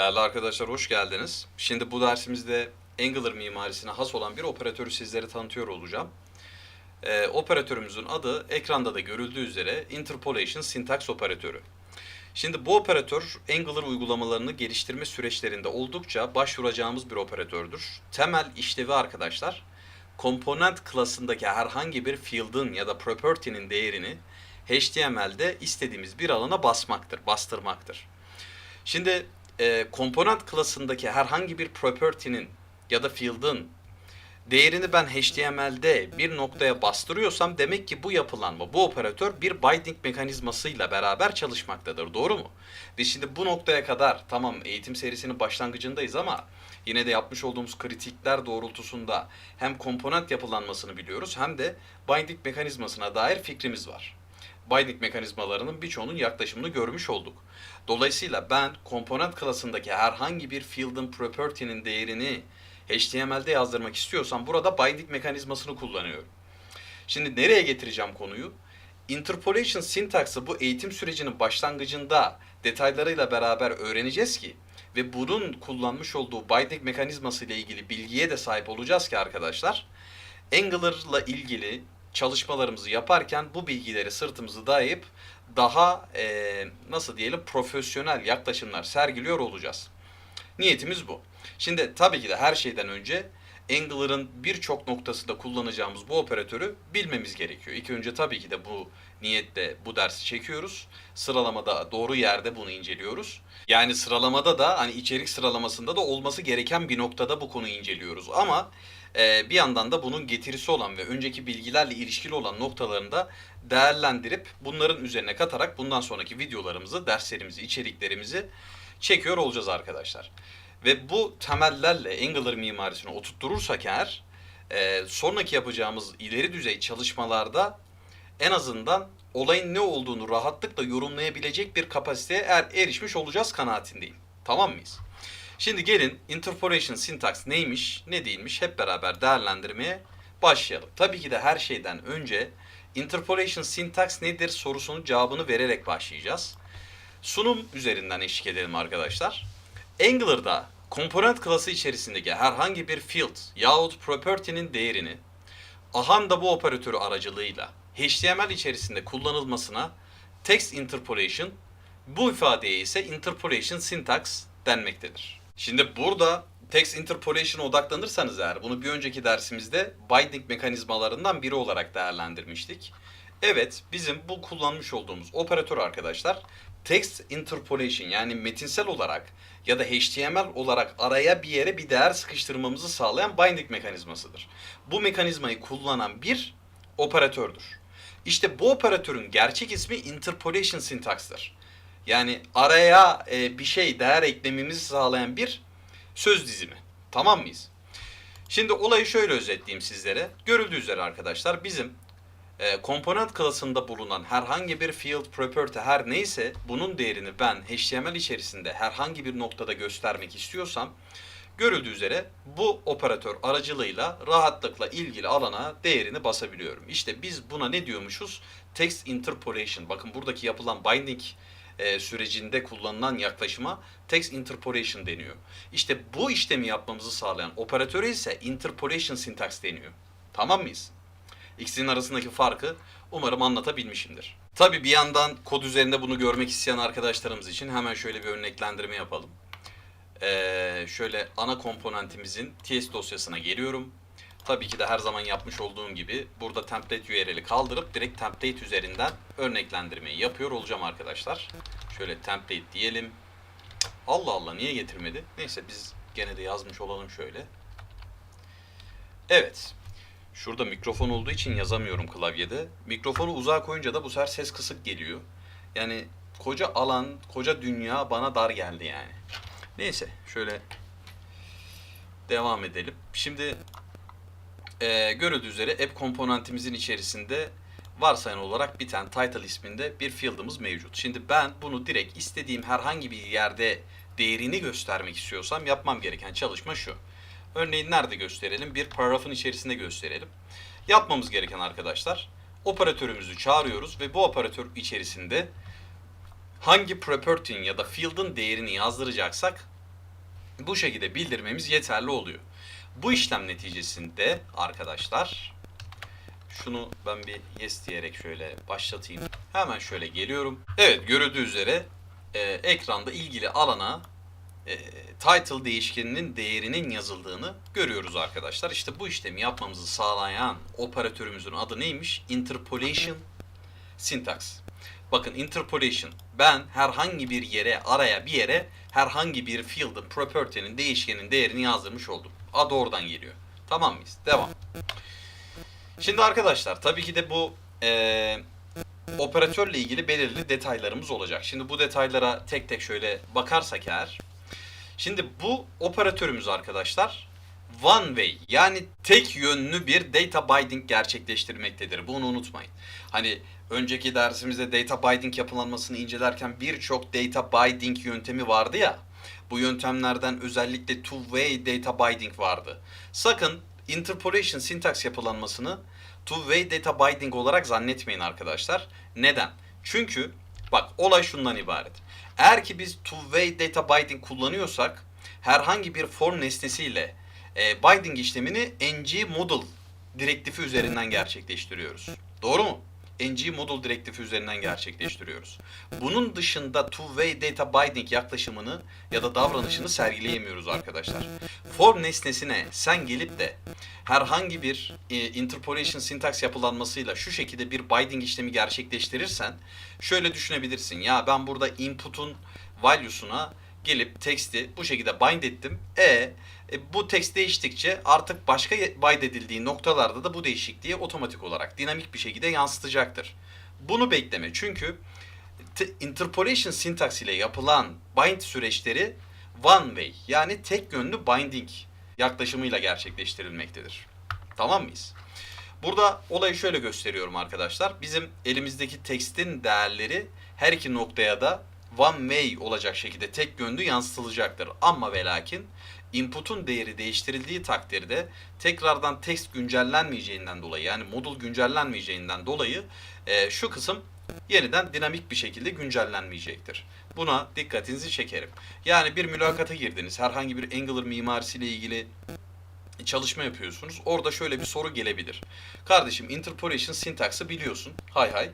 Değerli arkadaşlar hoş geldiniz. Şimdi bu dersimizde Angular mimarisine has olan bir operatörü sizlere tanıtıyor olacağım. Ee, operatörümüzün adı ekranda da görüldüğü üzere Interpolation Syntax operatörü. Şimdi bu operatör Angular uygulamalarını geliştirme süreçlerinde oldukça başvuracağımız bir operatördür. Temel işlevi arkadaşlar, komponent klasındaki herhangi bir field'ın ya da property'nin değerini HTML'de istediğimiz bir alana basmaktır, bastırmaktır. Şimdi e, komponent klasındaki herhangi bir property'nin ya da field'ın değerini ben HTML'de bir noktaya bastırıyorsam demek ki bu yapılanma, bu operatör bir binding mekanizmasıyla beraber çalışmaktadır. Doğru mu? Biz şimdi bu noktaya kadar tamam eğitim serisinin başlangıcındayız ama yine de yapmış olduğumuz kritikler doğrultusunda hem komponent yapılanmasını biliyoruz hem de binding mekanizmasına dair fikrimiz var binding mekanizmalarının birçoğunun yaklaşımını görmüş olduk. Dolayısıyla ben komponent klasındaki herhangi bir field'ın property'nin değerini HTML'de yazdırmak istiyorsam burada binding mekanizmasını kullanıyorum. Şimdi nereye getireceğim konuyu? Interpolation syntax'ı bu eğitim sürecinin başlangıcında detaylarıyla beraber öğreneceğiz ki ve bunun kullanmış olduğu binding mekanizması ile ilgili bilgiye de sahip olacağız ki arkadaşlar Angular'la ilgili çalışmalarımızı yaparken bu bilgileri sırtımızı dayayıp daha eee, nasıl diyelim profesyonel yaklaşımlar sergiliyor olacağız. Niyetimiz bu. Şimdi tabii ki de her şeyden önce Angular'ın birçok noktasında kullanacağımız bu operatörü bilmemiz gerekiyor. İlk önce tabii ki de bu niyetle bu dersi çekiyoruz. Sıralamada doğru yerde bunu inceliyoruz. Yani sıralamada da hani içerik sıralamasında da olması gereken bir noktada bu konuyu inceliyoruz. Ama e, bir yandan da bunun getirisi olan ve önceki bilgilerle ilişkili olan noktalarını da değerlendirip bunların üzerine katarak bundan sonraki videolarımızı, derslerimizi, içeriklerimizi çekiyor olacağız arkadaşlar. Ve bu temellerle Angular mimarisini oturtturursak eğer e, sonraki yapacağımız ileri düzey çalışmalarda en azından olayın ne olduğunu rahatlıkla yorumlayabilecek bir kapasiteye er, erişmiş olacağız kanaatindeyim. Tamam mıyız? Şimdi gelin interpolation syntax neymiş, ne değilmiş hep beraber değerlendirmeye başlayalım. Tabii ki de her şeyden önce interpolation syntax nedir sorusunun cevabını vererek başlayacağız. Sunum üzerinden eşlik edelim arkadaşlar. Angular'da komponent klası içerisindeki herhangi bir field yahut property'nin değerini ahan da bu operatörü aracılığıyla HTML içerisinde kullanılmasına text interpolation, bu ifadeye ise interpolation syntax denmektedir. Şimdi burada text interpolation'a odaklanırsanız eğer bunu bir önceki dersimizde binding mekanizmalarından biri olarak değerlendirmiştik. Evet bizim bu kullanmış olduğumuz operatör arkadaşlar text interpolation yani metinsel olarak ya da HTML olarak araya bir yere bir değer sıkıştırmamızı sağlayan binding mekanizmasıdır. Bu mekanizmayı kullanan bir operatördür. İşte bu operatörün gerçek ismi interpolation syntax'tır. Yani araya e, bir şey değer eklememizi sağlayan bir söz dizimi. Tamam mıyız? Şimdi olayı şöyle özetleyeyim sizlere. Görüldüğü üzere arkadaşlar bizim e, komponent klasında bulunan herhangi bir field property her neyse bunun değerini ben HTML içerisinde herhangi bir noktada göstermek istiyorsam görüldüğü üzere bu operatör aracılığıyla rahatlıkla ilgili alana değerini basabiliyorum. İşte biz buna ne diyormuşuz? Text interpolation. Bakın buradaki yapılan binding e, sürecinde kullanılan yaklaşıma text interpolation deniyor. İşte bu işlemi yapmamızı sağlayan operatöre ise interpolation syntax deniyor. Tamam mıyız? İkisinin arasındaki farkı umarım anlatabilmişimdir. Tabi bir yandan kod üzerinde bunu görmek isteyen arkadaşlarımız için hemen şöyle bir örneklendirme yapalım. Ee, şöyle ana komponentimizin TS dosyasına geliyorum. Tabii ki de her zaman yapmış olduğum gibi burada template URL'i kaldırıp direkt template üzerinden örneklendirmeyi yapıyor olacağım arkadaşlar. Şöyle template diyelim. Allah Allah niye getirmedi? Neyse biz gene de yazmış olalım şöyle. Evet. Şurada mikrofon olduğu için yazamıyorum klavyede. Mikrofonu uzağa koyunca da bu sefer ses kısık geliyor. Yani koca alan, koca dünya bana dar geldi yani. Neyse şöyle devam edelim. Şimdi e, görüldüğü üzere app komponentimizin içerisinde varsayan olarak bir tane title isminde bir field'ımız mevcut. Şimdi ben bunu direkt istediğim herhangi bir yerde değerini göstermek istiyorsam yapmam gereken çalışma şu. Örneğin nerede gösterelim? Bir paragrafın içerisinde gösterelim. Yapmamız gereken arkadaşlar operatörümüzü çağırıyoruz ve bu operatör içerisinde hangi property'nin ya da field'ın değerini yazdıracaksak bu şekilde bildirmemiz yeterli oluyor. Bu işlem neticesinde arkadaşlar şunu ben bir yes diyerek şöyle başlatayım. Hemen şöyle geliyorum. Evet görüldüğü üzere e, ekranda ilgili alana e, title değişkeninin değerinin yazıldığını görüyoruz arkadaşlar. İşte bu işlemi yapmamızı sağlayan operatörümüzün adı neymiş? Interpolation syntax. Bakın interpolation ben herhangi bir yere araya bir yere herhangi bir field'ın property'nin değişkenin değerini yazdırmış oldum. Adı oradan geliyor. Tamam mıyız? Devam. Şimdi arkadaşlar tabii ki de bu eee operatörle ilgili belirli detaylarımız olacak. Şimdi bu detaylara tek tek şöyle bakarsak eğer. Şimdi bu operatörümüz arkadaşlar one way yani tek yönlü bir data binding gerçekleştirmektedir. Bunu unutmayın. Hani önceki dersimizde data binding yapılanmasını incelerken birçok data binding yöntemi vardı ya. Bu yöntemlerden özellikle two-way data binding vardı. Sakın interpolation syntax yapılanmasını two-way data binding olarak zannetmeyin arkadaşlar. Neden? Çünkü bak olay şundan ibaret. Eğer ki biz two-way data binding kullanıyorsak herhangi bir form nesnesiyle e, binding işlemini ng model direktifi üzerinden gerçekleştiriyoruz. Doğru mu? Ng model direktifi üzerinden gerçekleştiriyoruz. Bunun dışında two-way data binding yaklaşımını ya da davranışını sergileyemiyoruz arkadaşlar. Form nesnesine sen gelip de herhangi bir e, interpolation syntax yapılanmasıyla şu şekilde bir binding işlemi gerçekleştirirsen şöyle düşünebilirsin. Ya ben burada input'un value'suna gelip text'i bu şekilde bind ettim. E, e, bu text değiştikçe artık başka bind edildiği noktalarda da bu değişikliği otomatik olarak dinamik bir şekilde yansıtacaktır. Bunu bekleme. Çünkü te- interpolation syntax ile yapılan bind süreçleri one way yani tek yönlü binding yaklaşımıyla gerçekleştirilmektedir. Tamam mıyız? Burada olayı şöyle gösteriyorum arkadaşlar. Bizim elimizdeki tekstin değerleri her iki noktaya da one way olacak şekilde tek yönlü yansıtılacaktır. Ama ve lakin input'un değeri değiştirildiği takdirde tekrardan text güncellenmeyeceğinden dolayı yani modul güncellenmeyeceğinden dolayı e, şu kısım yeniden dinamik bir şekilde güncellenmeyecektir. Buna dikkatinizi çekerim. Yani bir mülakata girdiniz. Herhangi bir Angular mimarisiyle ilgili çalışma yapıyorsunuz. Orada şöyle bir soru gelebilir. Kardeşim interpolation syntax'ı biliyorsun. Hay hay.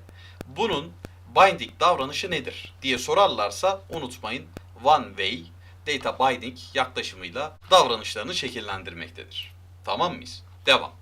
Bunun binding davranışı nedir diye sorarlarsa unutmayın one way data binding yaklaşımıyla davranışlarını şekillendirmektedir. Tamam mıyız? Devam.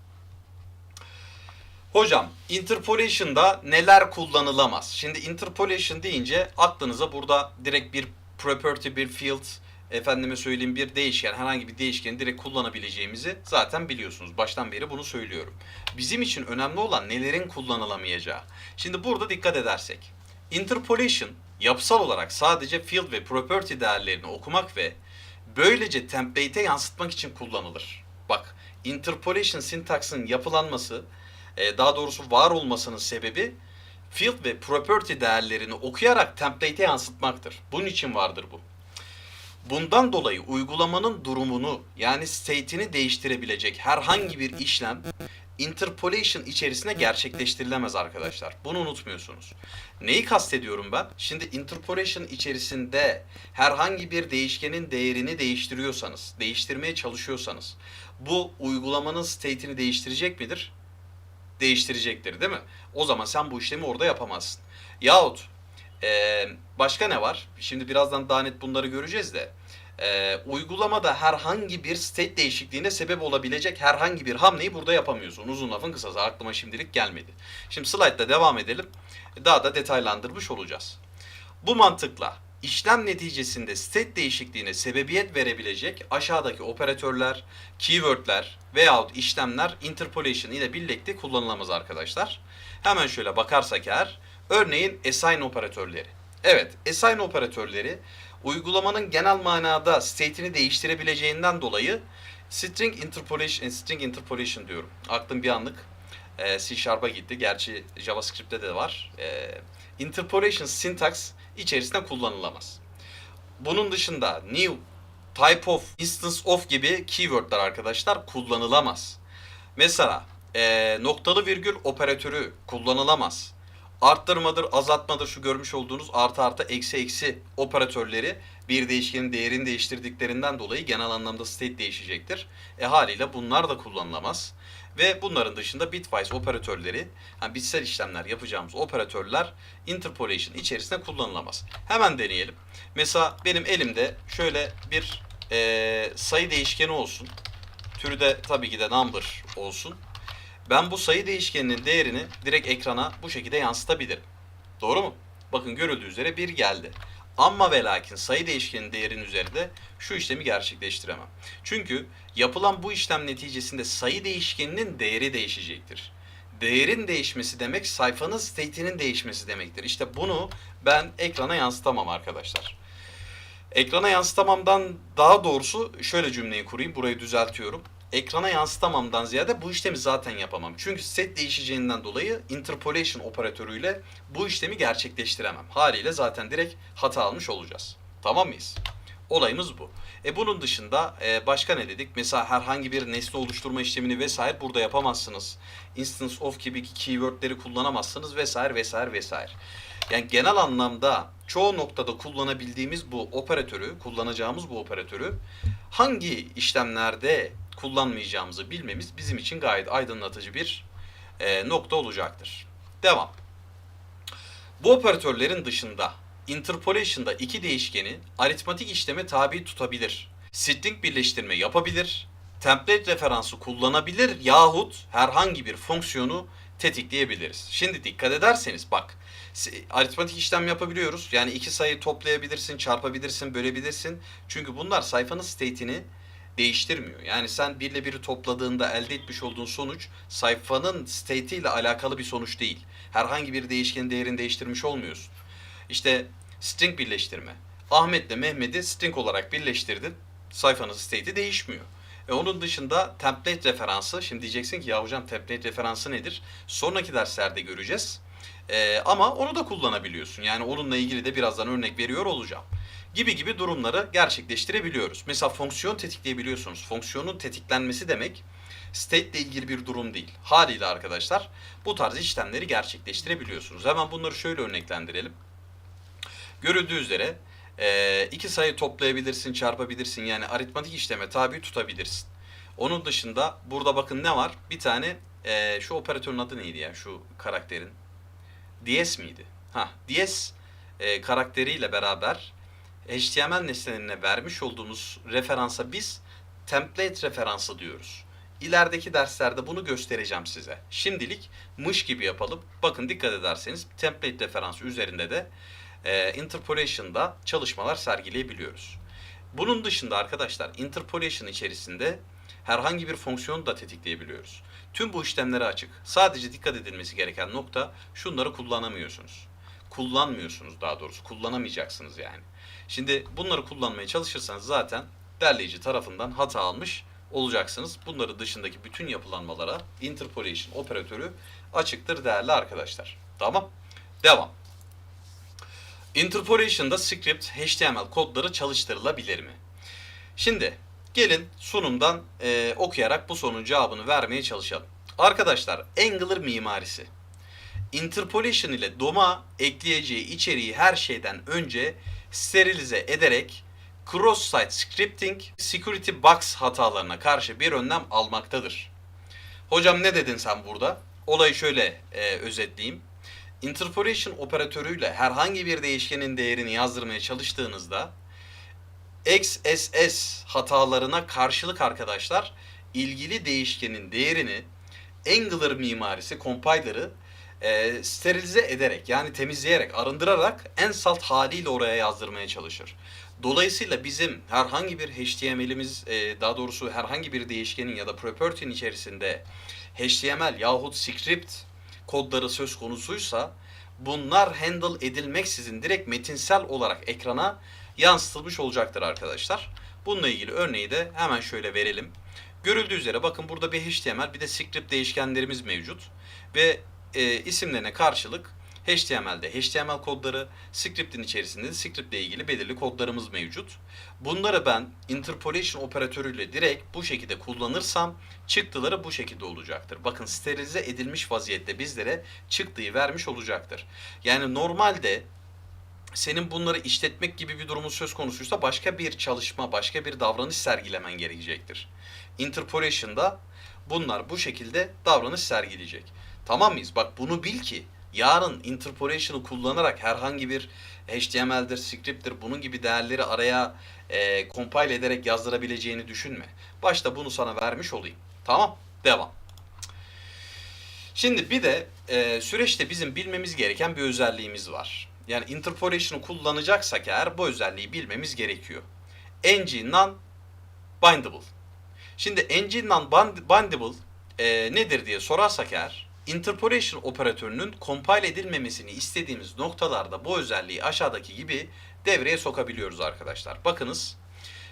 Hocam interpolation'da neler kullanılamaz? Şimdi interpolation deyince aklınıza burada direkt bir property, bir field, efendime söyleyeyim bir değişken, herhangi bir değişkeni direkt kullanabileceğimizi zaten biliyorsunuz. Baştan beri bunu söylüyorum. Bizim için önemli olan nelerin kullanılamayacağı. Şimdi burada dikkat edersek. Interpolation yapısal olarak sadece field ve property değerlerini okumak ve böylece template'e yansıtmak için kullanılır. Bak, interpolation syntax'ın yapılanması, e, daha doğrusu var olmasının sebebi field ve property değerlerini okuyarak template'e yansıtmaktır. Bunun için vardır bu. Bundan dolayı uygulamanın durumunu yani state'ini değiştirebilecek herhangi bir işlem interpolation içerisinde gerçekleştirilemez arkadaşlar. Bunu unutmuyorsunuz. Neyi kastediyorum ben? Şimdi interpolation içerisinde herhangi bir değişkenin değerini değiştiriyorsanız, değiştirmeye çalışıyorsanız bu uygulamanın state'ini değiştirecek midir? Değiştirecektir değil mi? O zaman sen bu işlemi orada yapamazsın. Yahut ee, başka ne var? Şimdi birazdan daha net bunları göreceğiz de. Ee, uygulamada herhangi bir state değişikliğine sebep olabilecek herhangi bir hamleyi burada yapamıyorsun. Uzun lafın kısası aklıma şimdilik gelmedi. Şimdi slide'da devam edelim. Daha da detaylandırmış olacağız. Bu mantıkla işlem neticesinde state değişikliğine sebebiyet verebilecek aşağıdaki operatörler, keywordler veyahut işlemler interpolation ile birlikte kullanılamaz arkadaşlar. Hemen şöyle bakarsak eğer Örneğin assign operatörleri. Evet, assign operatörleri uygulamanın genel manada state'ini değiştirebileceğinden dolayı string interpolation, string interpolation diyorum. Aklım bir anlık e, C Sharp'a gitti. Gerçi JavaScript'te de var. E, interpolation syntax içerisinde kullanılamaz. Bunun dışında new, type of, instance of gibi keywordler arkadaşlar kullanılamaz. Mesela e, noktalı virgül operatörü kullanılamaz Arttırmadır, azaltmadır şu görmüş olduğunuz artı artı eksi eksi operatörleri bir değişkenin değerini değiştirdiklerinden dolayı genel anlamda state değişecektir. E haliyle bunlar da kullanılamaz. Ve bunların dışında bitwise operatörleri, yani bitsel işlemler yapacağımız operatörler interpolation içerisinde kullanılamaz. Hemen deneyelim. Mesela benim elimde şöyle bir eee, sayı değişkeni olsun. Türü de tabii ki de number olsun. Ben bu sayı değişkeninin değerini direkt ekrana bu şekilde yansıtabilirim. Doğru mu? Bakın görüldüğü üzere 1 geldi. Ama ve lakin sayı değişkenin değerinin üzerinde şu işlemi gerçekleştiremem. Çünkü yapılan bu işlem neticesinde sayı değişkeninin değeri değişecektir. Değerin değişmesi demek sayfanın state'inin değişmesi demektir. İşte bunu ben ekrana yansıtamam arkadaşlar. Ekrana yansıtamamdan daha doğrusu şöyle cümleyi kurayım. Burayı düzeltiyorum. Ekrana yansıtamamdan ziyade bu işlemi zaten yapamam. Çünkü set değişeceğinden dolayı interpolation operatörüyle bu işlemi gerçekleştiremem. Haliyle zaten direkt hata almış olacağız. Tamam mıyız? Olayımız bu. E bunun dışında e, başka ne dedik? Mesela herhangi bir nesne oluşturma işlemini vesaire burada yapamazsınız. Instance of gibi keywordleri kullanamazsınız vesaire vesaire vesaire. Yani genel anlamda çoğu noktada kullanabildiğimiz bu operatörü, kullanacağımız bu operatörü hangi işlemlerde kullanmayacağımızı bilmemiz bizim için gayet aydınlatıcı bir e, nokta olacaktır. Devam. Bu operatörlerin dışında interpolation'da iki değişkeni aritmatik işleme tabi tutabilir. String birleştirme yapabilir, template referansı kullanabilir yahut herhangi bir fonksiyonu tetikleyebiliriz. Şimdi dikkat ederseniz bak aritmatik işlem yapabiliyoruz. Yani iki sayı toplayabilirsin, çarpabilirsin, bölebilirsin. Çünkü bunlar sayfanın state'ini değiştirmiyor. Yani sen 1 ile 1'i topladığında elde etmiş olduğun sonuç sayfanın state ile alakalı bir sonuç değil. Herhangi bir değişkenin değerini değiştirmiş olmuyorsun. İşte string birleştirme. Ahmet'le Mehmet'i string olarak birleştirdin. Sayfanın state'i değişmiyor. E onun dışında template referansı. Şimdi diyeceksin ki ya hocam template referansı nedir? Sonraki derslerde göreceğiz. E, ama onu da kullanabiliyorsun. Yani onunla ilgili de birazdan örnek veriyor olacağım. Gibi gibi durumları gerçekleştirebiliyoruz. Mesela fonksiyon tetikleyebiliyorsunuz. Fonksiyonun tetiklenmesi demek state ile ilgili bir durum değil. Haliyle arkadaşlar bu tarz işlemleri gerçekleştirebiliyorsunuz. Hemen bunları şöyle örneklendirelim. Görüldüğü üzere e, iki sayı toplayabilirsin, çarpabilirsin. Yani aritmatik işleme tabi tutabilirsin. Onun dışında burada bakın ne var? Bir tane e, şu operatörün adı neydi ya şu karakterin? DS miydi? Ha, DS e, karakteriyle beraber HTML nesnelerine vermiş olduğumuz referansa biz template referansı diyoruz. İlerideki derslerde bunu göstereceğim size. Şimdilik mış gibi yapalım. Bakın dikkat ederseniz template referansı üzerinde de e, interpolation'da çalışmalar sergileyebiliyoruz. Bunun dışında arkadaşlar interpolation içerisinde herhangi bir fonksiyonu da tetikleyebiliyoruz. Tüm bu işlemlere açık. Sadece dikkat edilmesi gereken nokta şunları kullanamıyorsunuz. Kullanmıyorsunuz daha doğrusu. Kullanamayacaksınız yani. Şimdi bunları kullanmaya çalışırsanız zaten derleyici tarafından hata almış olacaksınız. Bunları dışındaki bütün yapılanmalara interpolation operatörü açıktır değerli arkadaşlar. Tamam. Devam. Interpolation'da script HTML kodları çalıştırılabilir mi? Şimdi gelin sunumdan e, okuyarak bu sorunun cevabını vermeye çalışalım. Arkadaşlar Angular mimarisi. Interpolation ile DOM'a ekleyeceği içeriği her şeyden önce sterilize ederek cross-site scripting security box hatalarına karşı bir önlem almaktadır. Hocam ne dedin sen burada? Olayı şöyle e, özetleyeyim. Interpolation operatörüyle herhangi bir değişkenin değerini yazdırmaya çalıştığınızda XSS hatalarına karşılık arkadaşlar ilgili değişkenin değerini Angular mimarisi, compiler'ı e, sterilize ederek yani temizleyerek, arındırarak en salt haliyle oraya yazdırmaya çalışır. Dolayısıyla bizim herhangi bir HTML'imiz, e, daha doğrusu herhangi bir değişkenin ya da property'nin içerisinde HTML yahut script kodları söz konusuysa bunlar handle edilmeksizin direkt metinsel olarak ekrana yansıtılmış olacaktır arkadaşlar. Bununla ilgili örneği de hemen şöyle verelim. Görüldüğü üzere bakın burada bir HTML bir de script değişkenlerimiz mevcut ve e, isimlerine karşılık HTML'de HTML kodları, script'in içerisinde de script ile ilgili belirli kodlarımız mevcut. Bunları ben interpolation operatörüyle direkt bu şekilde kullanırsam çıktıları bu şekilde olacaktır. Bakın sterilize edilmiş vaziyette bizlere çıktıyı vermiş olacaktır. Yani normalde senin bunları işletmek gibi bir durumun söz konusuysa başka bir çalışma, başka bir davranış sergilemen gerekecektir. Interpolation'da bunlar bu şekilde davranış sergileyecek. Tamam mıyız? Bak bunu bil ki yarın interpolation'ı kullanarak herhangi bir HTML'dir, script'tir bunun gibi değerleri araya e, compile ederek yazdırabileceğini düşünme. Başta bunu sana vermiş olayım. Tamam? Devam. Şimdi bir de e, süreçte bizim bilmemiz gereken bir özelliğimiz var. Yani interpolation'ı kullanacaksak eğer bu özelliği bilmemiz gerekiyor. Engine non-bindable. Şimdi engine non-bindable e, nedir diye sorarsak eğer interpolation operatörünün compile edilmemesini istediğimiz noktalarda bu özelliği aşağıdaki gibi devreye sokabiliyoruz arkadaşlar. Bakınız.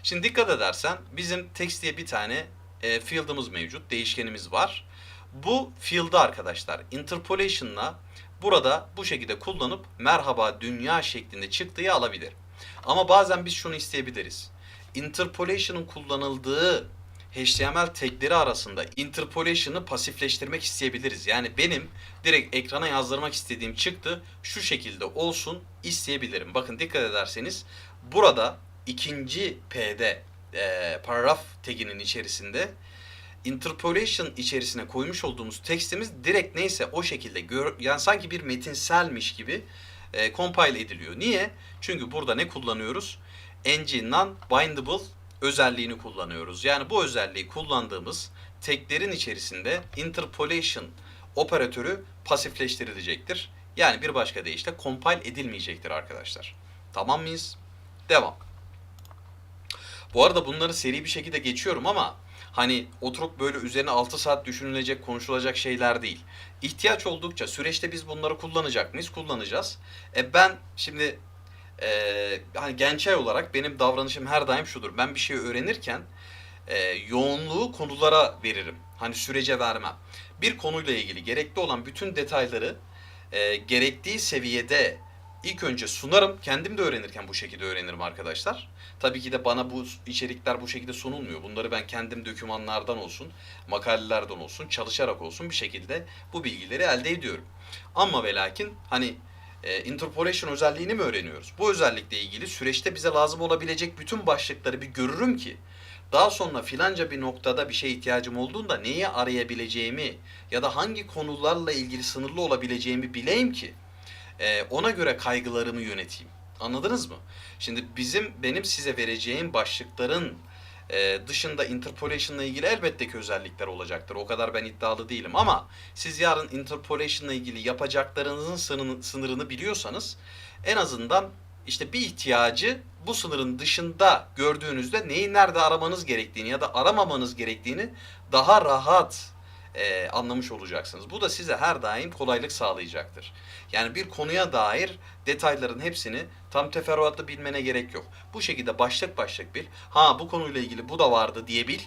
Şimdi dikkat edersen bizim text diye bir tane e, field'ımız mevcut, değişkenimiz var. Bu field'ı arkadaşlar interpolation'la burada bu şekilde kullanıp merhaba dünya şeklinde çıktığı alabilir. Ama bazen biz şunu isteyebiliriz. Interpolation'ın kullanıldığı HTML tagleri arasında interpolation'ı pasifleştirmek isteyebiliriz. Yani benim direkt ekrana yazdırmak istediğim çıktı şu şekilde olsun isteyebilirim. Bakın dikkat ederseniz burada ikinci P'de e, paragraf taginin içerisinde interpolation içerisine koymuş olduğumuz tekstimiz direkt neyse o şekilde gör, yani sanki bir metinselmiş gibi e, compile ediliyor. Niye? Çünkü burada ne kullanıyoruz? Engine non-bindable özelliğini kullanıyoruz. Yani bu özelliği kullandığımız taglerin içerisinde interpolation operatörü pasifleştirilecektir. Yani bir başka deyişle compile edilmeyecektir arkadaşlar. Tamam mıyız? Devam. Bu arada bunları seri bir şekilde geçiyorum ama hani oturup böyle üzerine 6 saat düşünülecek, konuşulacak şeyler değil. İhtiyaç oldukça süreçte biz bunları kullanacak mıyız? Kullanacağız. E ben şimdi e, hani gençay olarak benim davranışım her daim şudur. Ben bir şey öğrenirken e, yoğunluğu konulara veririm. Hani sürece vermem. Bir konuyla ilgili gerekli olan bütün detayları e, gerektiği seviyede ilk önce sunarım. Kendim de öğrenirken bu şekilde öğrenirim arkadaşlar. Tabii ki de bana bu içerikler bu şekilde sunulmuyor. Bunları ben kendim dokümanlardan olsun, makalelerden olsun, çalışarak olsun bir şekilde bu bilgileri elde ediyorum. Ama ve lakin hani e, interpolation özelliğini mi öğreniyoruz? Bu özellikle ilgili süreçte bize lazım olabilecek bütün başlıkları bir görürüm ki daha sonra filanca bir noktada bir şeye ihtiyacım olduğunda neyi arayabileceğimi ya da hangi konularla ilgili sınırlı olabileceğimi bileyim ki e, ona göre kaygılarımı yöneteyim. Anladınız mı? Şimdi bizim benim size vereceğim başlıkların e, dışında interpolation ile ilgili elbette ki özellikler olacaktır. O kadar ben iddialı değilim ama siz yarın interpolation ile ilgili yapacaklarınızın sınırını biliyorsanız en azından işte bir ihtiyacı bu sınırın dışında gördüğünüzde neyi nerede aramanız gerektiğini ya da aramamanız gerektiğini daha rahat e, anlamış olacaksınız. Bu da size her daim kolaylık sağlayacaktır. Yani bir konuya dair detayların hepsini tam teferruatlı bilmene gerek yok. Bu şekilde başlık başlık bil. Ha bu konuyla ilgili bu da vardı diye bil.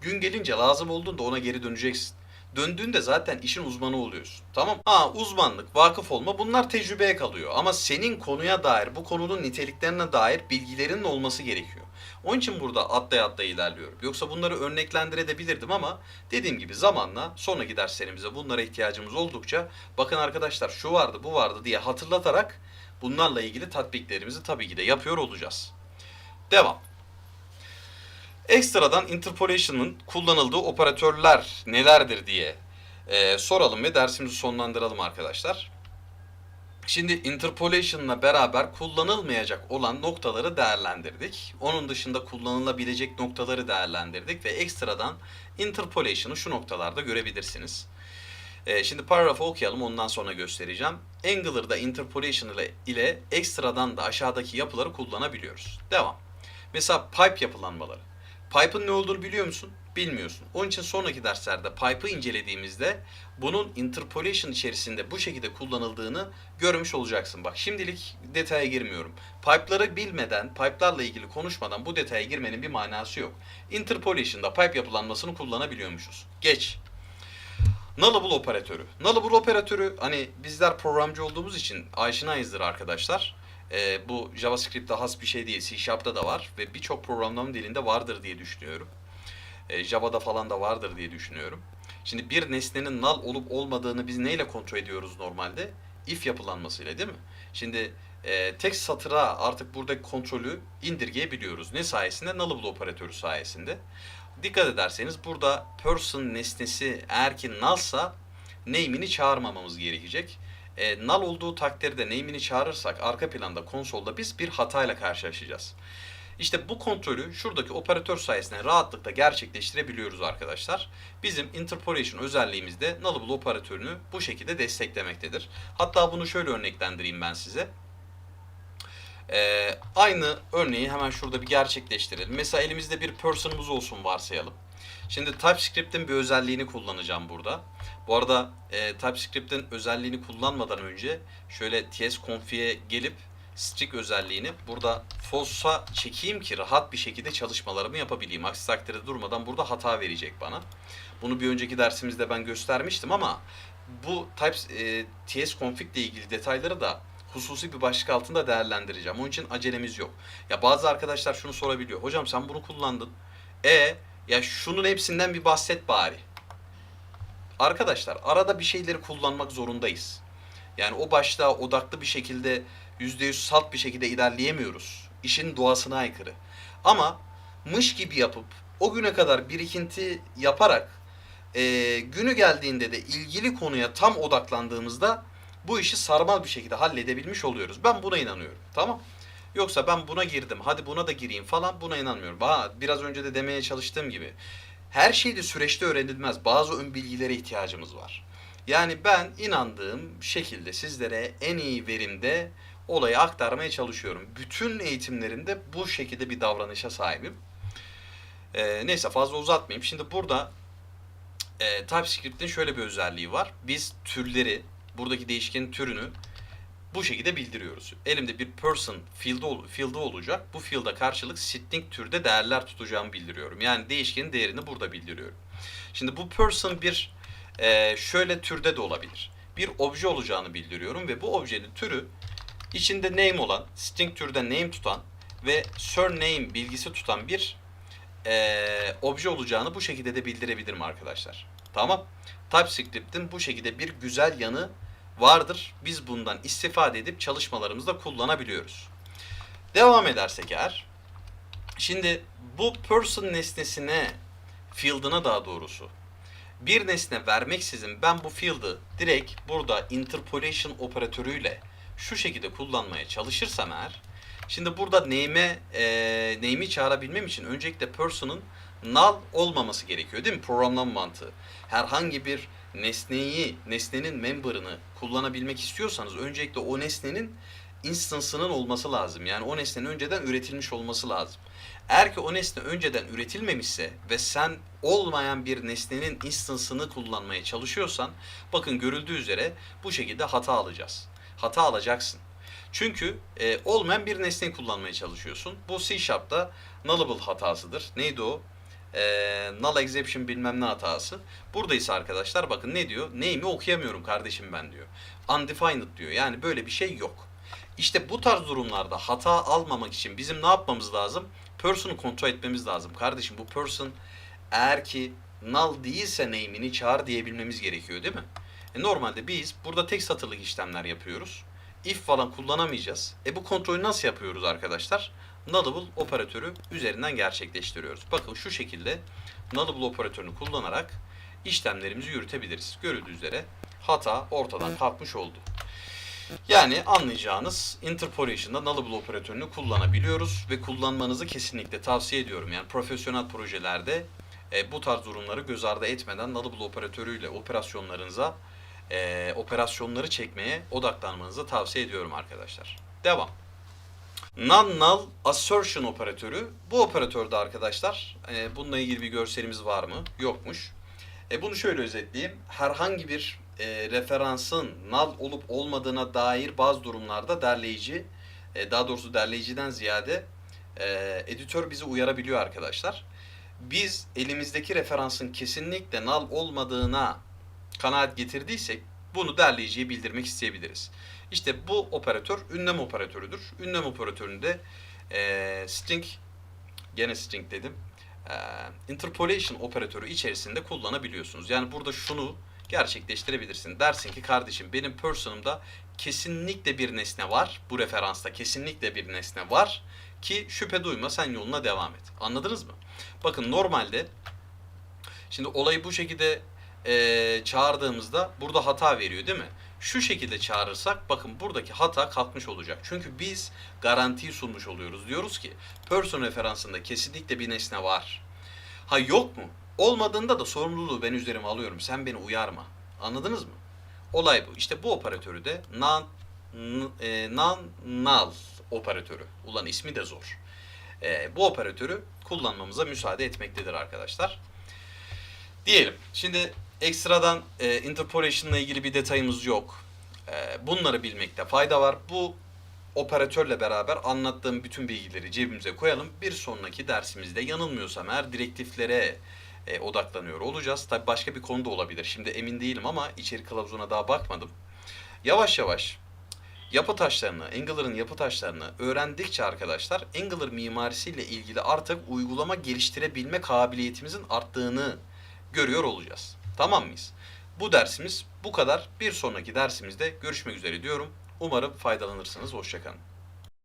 Gün gelince lazım olduğunda ona geri döneceksin. Döndüğünde zaten işin uzmanı oluyorsun. Tamam? Ha uzmanlık, vakıf olma bunlar tecrübeye kalıyor. Ama senin konuya dair, bu konunun niteliklerine dair bilgilerin olması gerekiyor. Onun için burada atlaya atlaya ilerliyorum. Yoksa bunları örneklendirebilirdim ama dediğim gibi zamanla sonraki derslerimize bunlara ihtiyacımız oldukça bakın arkadaşlar şu vardı bu vardı diye hatırlatarak bunlarla ilgili tatbiklerimizi tabii ki de yapıyor olacağız. Devam. Ekstradan interpolation'ın kullanıldığı operatörler nelerdir diye e, soralım ve dersimizi sonlandıralım arkadaşlar. Şimdi interpolation'la beraber kullanılmayacak olan noktaları değerlendirdik. Onun dışında kullanılabilecek noktaları değerlendirdik ve ekstradan interpolation'ı şu noktalarda görebilirsiniz. Ee, şimdi paragrafı okuyalım ondan sonra göstereceğim. Angular'da interpolation ile, ile ekstradan da aşağıdaki yapıları kullanabiliyoruz. Devam. Mesela pipe yapılanmaları. Pipe'ın ne olduğunu biliyor musun? Bilmiyorsun. Onun için sonraki derslerde pipe'ı incelediğimizde bunun interpolation içerisinde bu şekilde kullanıldığını görmüş olacaksın. Bak şimdilik detaya girmiyorum. Pipe'ları bilmeden, pipe'larla ilgili konuşmadan bu detaya girmenin bir manası yok. Interpolation'da pipe yapılanmasını kullanabiliyormuşuz. Geç. Nullable operatörü. Nullable operatörü hani bizler programcı olduğumuz için aşinayızdır arkadaşlar. Ee, bu JavaScript'te has bir şey değil. C Sharp'ta da var ve birçok programlama dilinde vardır diye düşünüyorum. Ee, Java'da falan da vardır diye düşünüyorum. Şimdi bir nesnenin null olup olmadığını biz neyle kontrol ediyoruz normalde? If yapılanmasıyla değil mi? Şimdi e, tek satıra artık buradaki kontrolü indirgeyebiliyoruz. Ne sayesinde? Nullable operatörü sayesinde. Dikkat ederseniz burada person nesnesi eğer ki nullsa name'ini çağırmamamız gerekecek. E, null olduğu takdirde name'ini çağırırsak arka planda konsolda biz bir hatayla karşılaşacağız. İşte bu kontrolü şuradaki operatör sayesinde rahatlıkla gerçekleştirebiliyoruz arkadaşlar. Bizim interpolation özelliğimiz de nullable operatörünü bu şekilde desteklemektedir. Hatta bunu şöyle örneklendireyim ben size. Ee, aynı örneği hemen şurada bir gerçekleştirelim. Mesela elimizde bir person'ımız olsun varsayalım. Şimdi TypeScript'in bir özelliğini kullanacağım burada. Bu arada e, TypeScript'in özelliğini kullanmadan önce şöyle tsconfig'e gelip string özelliğini burada false'a çekeyim ki rahat bir şekilde çalışmalarımı yapabileyim. Aksi takdirde durmadan burada hata verecek bana. Bunu bir önceki dersimizde ben göstermiştim ama bu type, e, tsconfig ile ilgili detayları da hususi bir başlık altında değerlendireceğim. Onun için acelemiz yok. Ya bazı arkadaşlar şunu sorabiliyor. Hocam sen bunu kullandın. E ya şunun hepsinden bir bahset bari. Arkadaşlar arada bir şeyleri kullanmak zorundayız. Yani o başta odaklı bir şekilde %100 salt bir şekilde ilerleyemiyoruz. İşin doğasına aykırı. Ama mış gibi yapıp o güne kadar birikinti yaparak e, günü geldiğinde de ilgili konuya tam odaklandığımızda bu işi sarmal bir şekilde halledebilmiş oluyoruz. Ben buna inanıyorum. Tamam. Yoksa ben buna girdim, hadi buna da gireyim falan buna inanmıyorum. Ba biraz önce de demeye çalıştığım gibi her şey de süreçte öğrenilmez. Bazı ön bilgilere ihtiyacımız var. Yani ben inandığım şekilde sizlere en iyi verimde olayı aktarmaya çalışıyorum. Bütün eğitimlerimde bu şekilde bir davranışa sahibim. Ee, neyse fazla uzatmayayım. Şimdi burada e, TypeScript'in şöyle bir özelliği var. Biz türleri, buradaki değişkenin türünü bu şekilde bildiriyoruz. Elimde bir person field'i ol- field'i olacak. Bu field'a karşılık string türde değerler tutacağımı bildiriyorum. Yani değişkenin değerini burada bildiriyorum. Şimdi bu person bir e, şöyle türde de olabilir. Bir obje olacağını bildiriyorum ve bu objenin türü içinde name olan, string türde name tutan ve surname bilgisi tutan bir e, obje olacağını bu şekilde de bildirebilirim arkadaşlar. Tamam. TypeScript'in bu şekilde bir güzel yanı vardır. Biz bundan istifade edip çalışmalarımızda kullanabiliyoruz. Devam edersek eğer. Şimdi bu person nesnesine, field'ına daha doğrusu bir nesne vermeksizin ben bu field'ı direkt burada interpolation operatörüyle şu şekilde kullanmaya çalışırsam eğer şimdi burada name'e e, name'i çağırabilmem için öncelikle person'ın null olmaması gerekiyor değil mi? Programlama mantığı. Herhangi bir nesneyi, nesnenin member'ını kullanabilmek istiyorsanız öncelikle o nesnenin instance'ının olması lazım. Yani o nesnenin önceden üretilmiş olması lazım. Eğer ki o nesne önceden üretilmemişse ve sen olmayan bir nesnenin instance'ını kullanmaya çalışıyorsan bakın görüldüğü üzere bu şekilde hata alacağız. Hata alacaksın. Çünkü e, olmayan bir nesneyi kullanmaya çalışıyorsun. Bu C Sharp'ta nullable hatasıdır. Neydi o? E, null exception bilmem ne hatası. Burada ise arkadaşlar bakın ne diyor? Name'i okuyamıyorum kardeşim ben diyor. Undefined diyor. Yani böyle bir şey yok. İşte bu tarz durumlarda hata almamak için bizim ne yapmamız lazım? Person'u kontrol etmemiz lazım. Kardeşim bu person eğer ki null değilse name'ini çağır diyebilmemiz gerekiyor değil mi? E normalde biz burada tek satırlık işlemler yapıyoruz. If falan kullanamayacağız. E bu kontrolü nasıl yapıyoruz arkadaşlar? Nullable operatörü üzerinden gerçekleştiriyoruz. Bakın şu şekilde nullable operatörünü kullanarak işlemlerimizi yürütebiliriz. Görüldüğü üzere hata ortadan kalkmış oldu. Yani anlayacağınız interpolation'da nullable operatörünü kullanabiliyoruz ve kullanmanızı kesinlikle tavsiye ediyorum. Yani profesyonel projelerde e, bu tarz durumları göz ardı etmeden nullable operatörüyle operasyonlarınıza e, operasyonları çekmeye odaklanmanızı tavsiye ediyorum arkadaşlar. Devam. Non-null assertion operatörü. Bu operatörde arkadaşlar e, bununla ilgili bir görselimiz var mı? Yokmuş. E, bunu şöyle özetleyeyim. Herhangi bir e, referansın null olup olmadığına dair bazı durumlarda derleyici, e, daha doğrusu derleyiciden ziyade e, editör bizi uyarabiliyor arkadaşlar. Biz elimizdeki referansın kesinlikle null olmadığına kanaat getirdiysek bunu derleyiciye bildirmek isteyebiliriz. İşte bu operatör ünlem operatörüdür. Ünlem operatöründe eee string, gene string dedim, eee, interpolation operatörü içerisinde kullanabiliyorsunuz. Yani burada şunu gerçekleştirebilirsin. Dersin ki kardeşim benim person'ımda kesinlikle bir nesne var. Bu referansta kesinlikle bir nesne var ki şüphe duyma sen yoluna devam et. Anladınız mı? Bakın normalde şimdi olayı bu şekilde eee, çağırdığımızda burada hata veriyor değil mi? Şu şekilde çağırırsak bakın buradaki hata kalkmış olacak. Çünkü biz garantiyi sunmuş oluyoruz. Diyoruz ki person referansında kesinlikle bir nesne var. Ha yok mu? Olmadığında da sorumluluğu ben üzerime alıyorum. Sen beni uyarma. Anladınız mı? Olay bu. İşte bu operatörü de non, n- e, non-null operatörü. Ulan ismi de zor. E, bu operatörü kullanmamıza müsaade etmektedir arkadaşlar. Diyelim. Şimdi ekstradan e, interpolation ile ilgili bir detayımız yok. E, bunları bilmekte fayda var. Bu operatörle beraber anlattığım bütün bilgileri cebimize koyalım. Bir sonraki dersimizde yanılmıyorsam eğer direktiflere e, odaklanıyor olacağız. Tabi başka bir konu da olabilir. Şimdi emin değilim ama içerik kılavuzuna daha bakmadım. Yavaş yavaş yapı taşlarını, Angular'ın yapı taşlarını öğrendikçe arkadaşlar Angular mimarisiyle ilgili artık uygulama geliştirebilme kabiliyetimizin arttığını görüyor olacağız. Tamam mıyız? Bu dersimiz bu kadar. Bir sonraki dersimizde görüşmek üzere diyorum. Umarım faydalanırsınız. Hoşçakalın.